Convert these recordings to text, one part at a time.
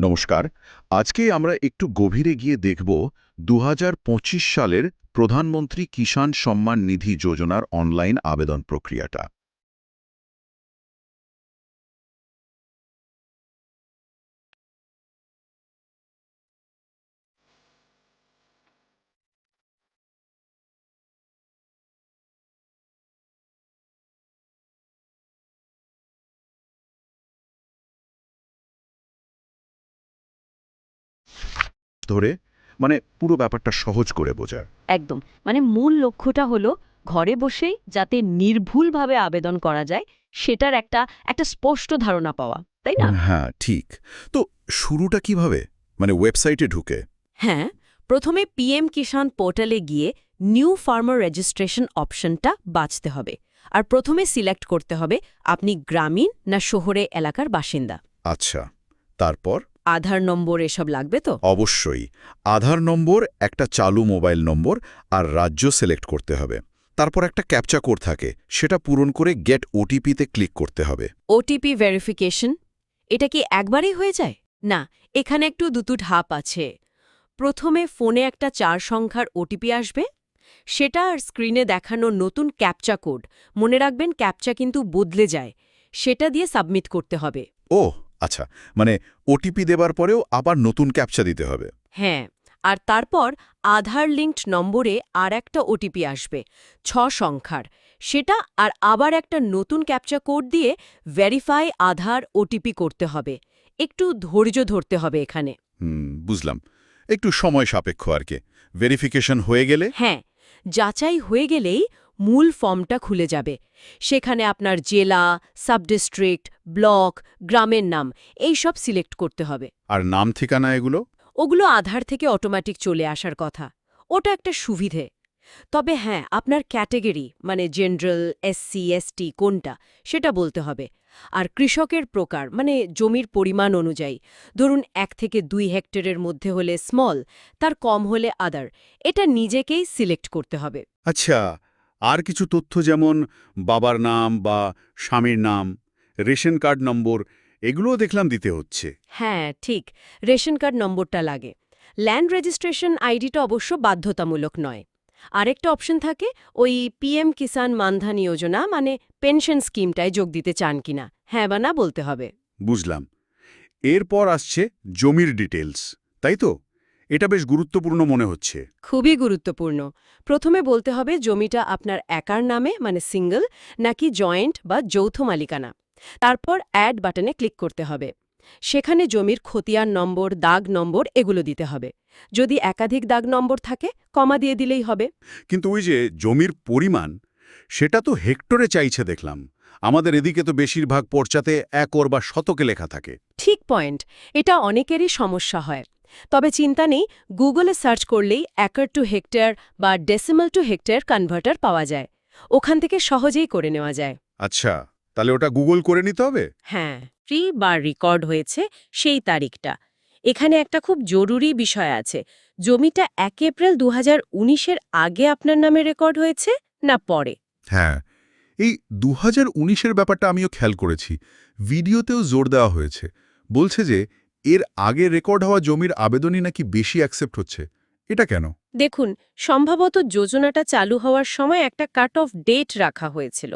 নমস্কার। আজকে আমরা একটু গভীরে গিয়ে দেখব দু হাজার পঁচিশ সালের প্রধানমন্ত্রী কিষাণ সম্মান নিধি যোজনার অনলাইন আবেদন প্রক্রিয়াটা। ধরে মানে পুরো ব্যাপারটা সহজ করে বোঝার। একদম। মানে মূল লক্ষ্যটা হলো ঘরে বসেই যাতে নির্ভুলভাবে আবেদন করা যায় সেটার একটা একটা স্পষ্ট ধারণা পাওয়া তাই না? হ্যাঁ ঠিক। তো শুরুটা কীভাবে? মানে ওয়েবসাইটে ঢুকে। হ্যাঁ প্রথমে পিএম কিষাণ পোর্টালে গিয়ে নিউ ফার্মার রেজিস্ট্রেশন অপশনটা বাছতে হবে। আর প্রথমে সিলেক্ট করতে হবে আপনি গ্রামীণ না শহরে এলাকার বাসিন্দা। আচ্ছা তারপর? আধার নম্বর এসব লাগবে তো? অবশ্যই। আধার নম্বর একটা চালু মোবাইল নম্বর আর রাজ্য সিলেক্ট করতে হবে। তারপর একটা ক্যাপচা কোড থাকে সেটা পূরণ করে গেট ওটিপিতে ক্লিক করতে হবে। OTP verification? এটা কি একবারেই হয়ে যায়? না এখানে একটু দুটো ধাপ আছে। প্রথমে ফোনে একটা চার সংখ্যার ওটিপি আসবে সেটা আর স্ক্রিনে দেখানো নতুন ক্যাপচা কোড। মনে রাখবেন ক্যাপচা কিন্তু বদলে যায় সেটা দিয়ে সাবমিট করতে হবে। ও আচ্ছা মানে ওটিপি দেবার পরেও আবার নতুন ক্যাপচা দিতে হবে। হ্যাঁ আর তারপর আধার লিঙ্কড নম্বরে আর একটা ওটিপি আসবে ছ সংখ্যার। সেটা আর আবার একটা নতুন ক্যাপচা কোড দিয়ে ভেরিফাই আধার ওটিপি করতে হবে। একটু ধৈর্য ধরতে হবে এখানে। হুম বুঝলাম। একটু সময় সাপেক্ষ আর কি। ভেরিফিকেশন হয়ে গেলে? হ্যাঁ যাচাই হয়ে গেলেই মূল ফর্মটা খুলে যাবে। সেখানে আপনার জেলা সাবডিস্ট্রিক্ট ব্লক গ্রামের নাম এই সব সিলেক্ট করতে হবে। আর নাম ঠিকানা এগুলো? ওগুলো আধার থেকে অটোমেটিক চলে আসার কথা। ওটা একটা সুবিধে। তবে হ্যাঁ আপনার ক্যাটেগরি মানে জেনারেল এসসি এসটি কোনটা সেটা বলতে হবে। আর কৃষকের প্রকার মানে জমির পরিমাণ অনুযায়ী ধরুন এক থেকে দুই হেক্টরের মধ্যে হলে স্মল তার কম হলে আদার এটা নিজেকেই সিলেক্ট করতে হবে। আচ্ছা আর কিছু তথ্য যেমন বাবার নাম বা স্বামীর নাম রেশন কার্ড নম্বর এগুলোও দেখলাম দিতে হচ্ছে। হ্যাঁ ঠিক। রেশন কার্ড নম্বরটা লাগে। ল্যান্ড রেজিস্ট্রেশন আইডিটা অবশ্য বাধ্যতামূলক নয়। আরেকটা অপশন থাকে ওই পিএম কিষাণ মানধান যোজনা মানে পেনশন স্কিমটায় যোগ দিতে চান কিনা। হ্যাঁ বা না বলতে হবে। বুঝলাম। এরপর আসছে জমির ডিটেলস তাই তো? এটা বেশ গুরুত্বপূর্ণ মনে হচ্ছে। খুবই গুরুত্বপূর্ণ। প্রথমে বলতে হবে জমিটা আপনার একার নামে মানে সিঙ্গল নাকি জয়েন্ট বা যৌথ মালিকানা। তারপর অ্যাড বাটনে ক্লিক করতে হবে। সেখানে জমির খতিয়ান নম্বর দাগ নম্বর এগুলো দিতে হবে। যদি একাধিক দাগ নম্বর থাকে কমা দিয়ে দিলেই হবে। কিন্তু ওই যে জমির পরিমাণ সেটা তো হেক্টরে চাইছে দেখলাম। আমাদের এদিকে তো বেশিরভাগ পর্চাতে একর বা শতকে লেখা থাকে। ঠিক পয়েন্ট। এটা অনেকেরই সমস্যা হয়। তবে চিন্তা নেই গুগলে সার্চ করলেই একর টু হেক্টর বা ডেসিমাল টু হেক্টর কনভার্টার পাওয়া যায়। ওখান থেকে সহজেই করে নেওয়া যায়। আচ্ছা তাহলে ওটা গুগল করে নিতে হবে? হ্যাঁ ফ্রি বা রেকর্ড হয়েছে সেই তারিখটা। এখানে একটা খুব জরুরি বিষয় আছে জমিটা এক এপ্রিল দু হাজার আগে আপনার নামে রেকর্ড হয়েছে না পরে? হ্যাঁ এই দু হাজার উনিশের ব্যাপারটা আমিও খেয়াল করেছি ভিডিওতেও জোর দেওয়া হয়েছে। বলছে যে এর আগে রেকর্ড হওয়া জমির আবেদনই নাকি বেশি অ্যাকসেপ্ট হচ্ছে? এটা কেন? দেখুন সম্ভবত যোজনাটা চালু হওয়ার সময় একটা কাট অফ ডেট রাখা হয়েছিল।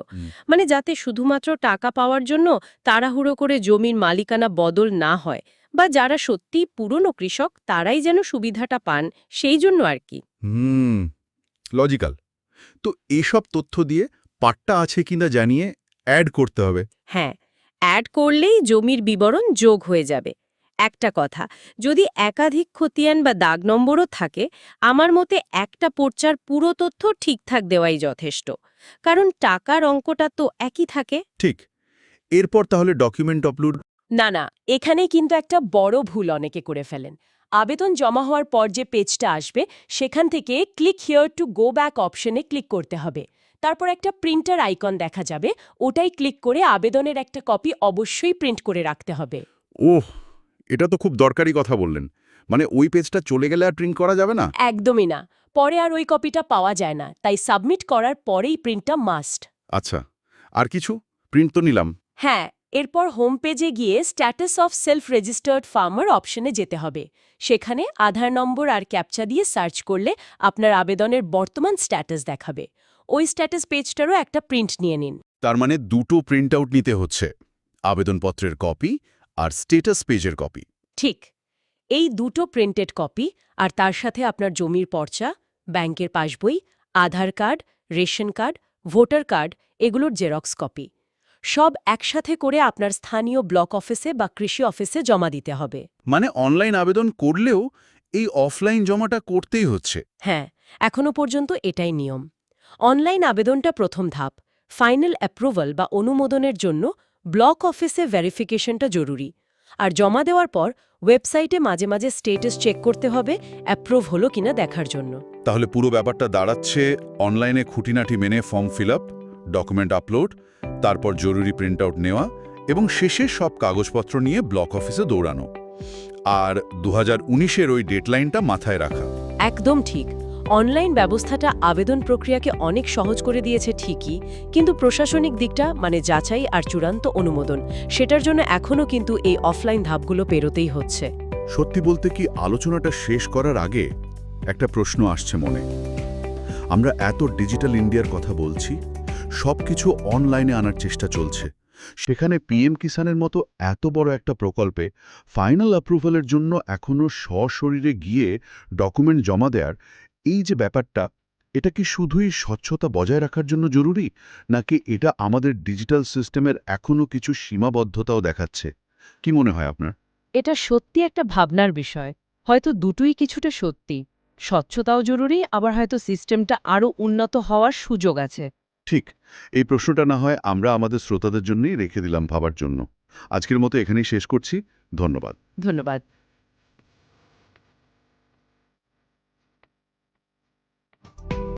মানে যাতে শুধুমাত্র টাকা পাওয়ার জন্য তাড়াহুড়ো করে জমির মালিকানা বদল না হয় বা যারা সত্যিই পুরনো কৃষক তারাই যেন সুবিধাটা পান সেই জন্য আর কি। হুম লজিক্যাল তো এসব তথ্য দিয়ে পাট্টা আছে কিনা জানিয়ে অ্যাড করতে হবে। হ্যাঁ অ্যাড করলেই জমির বিবরণ যোগ হয়ে যাবে। একটা কথা যদি একাধিক খতিয়ান বা দাগ নম্বরও থাকে আমার মতে একটা পর্চার পুরো তথ্য ঠিকঠাক দেওয়াই যথেষ্ট। কারণ টাকার অঙ্কটা তো একই থাকে। ঠিক। এরপর তাহলে ডকুমেন্ট আপলোড না না এখানেই কিন্তু একটা বড় ভুল অনেকে করে ফেলেন। আবেদন জমা হওয়ার পর যে পেজটা আসবে সেখান থেকে click here to go back অপশনে ক্লিক করতে হবে। তারপর একটা প্রিন্টার আইকন দেখা যাবে ওটাই ক্লিক করে আবেদনের একটা কপি অবশ্যই প্রিন্ট করে রাখতে হবে। ওহ! এটা তো খুব দরকারি কথা বললেন। মানে ওই পেজটা চলে গেলে আর প্রিন্ট করা যাবে না? একদমই না। পরে আর ওই কপিটা পাওয়া যায় না তাই সাবমিট করার পরেই প্রিন্টটা মাস্ট আচ্ছা আর কিছু? প্রিন্ট তো নিলাম। হ্যাঁ এরপর হোম পেজে গিয়ে status of self registered farmer অপশনে যেতে হবে। সেখানে আধার নম্বর আর ক্যাপচা দিয়ে সার্চ করলে আপনার আবেদনের বর্তমান স্ট্যাটাস দেখাবে। ওই স্ট্যাটাস পেজটারও একটা প্রিন্ট নিয়ে নিন। তার মানে দুটো প্রিন্ট আউট নিতে হচ্ছে। আবেদনপত্রের কপি আর স্টেটাস পেজের কপি ঠিক এই দুটো প্রিন্টেড কপি আর তার সাথে আপনার জমির পর্চা ব্যাংকের passbook Aadhaar card ration card voter card এগুলোর জেরক্স কপি সব একসাথে করে আপনার স্থানীয় ব্লক অফিসে বা কৃষি অফিসে জমা দিতে হবে। মানে অনলাইন আবেদন করলেও এই অফলাইন জমাটা করতেই হচ্ছে। হ্যাঁ এখনও পর্যন্ত এটাই নিয়ম। অনলাইন আবেদনটা প্রথম ধাপ ফাইনাল অ্যাপ্রুভাল বা অনুমোদনের জন্য ব্লক অফিসে ভেরিফিকেশনটা জরুরি। আর জমা দেওয়ার পর ওয়েবসাইটে মাঝে মাঝে স্টেটাস চেক করতে হবে অ্যাপ্রুভ হলো কিনা দেখার জন্য। তাহলে পুরো ব্যাপারটা দাঁড়াচ্ছে অনলাইনে খুঁটিনাটি মেনে form fill up document upload তারপর জরুরি প্রিন্ট আউট নেওয়া এবং শেষে সব কাগজপত্র নিয়ে ব্লক অফিসে দৌড়ানো। আর দু হাজার উনিশের ওই ডেডলাইনটা মাথায় রাখা। একদম ঠিক। অনলাইন ব্যবস্থাটা আবেদন প্রক্রিয়াকে অনেক সহজ করে দিয়েছে ঠিকই, কিন্তু প্রশাসনিক দিকটা মানে যাচাই আর চূড়ান্ত অনুমোদন, সেটার জন্য এখনও কিন্তু এই অফলাইন ধাপগুলো পেরোতেই হচ্ছে। সত্যি বলতে কি আলোচনাটা শেষ করার আগে একটা প্রশ্ন আসছে মনে। আমরা এত ডিজিটাল ইন্ডিয়ার কথা বলছি সব কিছু অনলাইনে আনার চেষ্টা চলছে। সেখানে পিএম কিষানের মতো এত বড় একটা প্রকল্পে ফাইনাল অ্যাপ্রুভালের জন্য এখনও সশরীরে গিয়ে ডকুমেন্ট জমা দেওয়ার এই যে ব্যাপারটা এটা কি শুধুই স্বচ্ছতা বজায় রাখার জন্য জরুরি? নাকি এটা আমাদের ডিজিটাল সিস্টেমের এখনও কিছু সীমাবদ্ধতাও দেখাচ্ছে? কি মনে হয় আপনার? এটা সত্যি একটা ভাবনার বিষয়। হয়তো দুটোই কিছুটা সত্যি। স্বচ্ছতাও জরুরি আবার হয়তো সিস্টেমটা আরও উন্নত হওয়ার সুযোগ আছে। ঠিক। এই প্রশ্নটা না হয় আমরা আমাদের শ্রোতাদের জন্যই রেখে দিলাম ভাবার জন্য। আজকের মতো এখানেই শেষ করছি। ধন্যবাদ। ধন্যবাদ।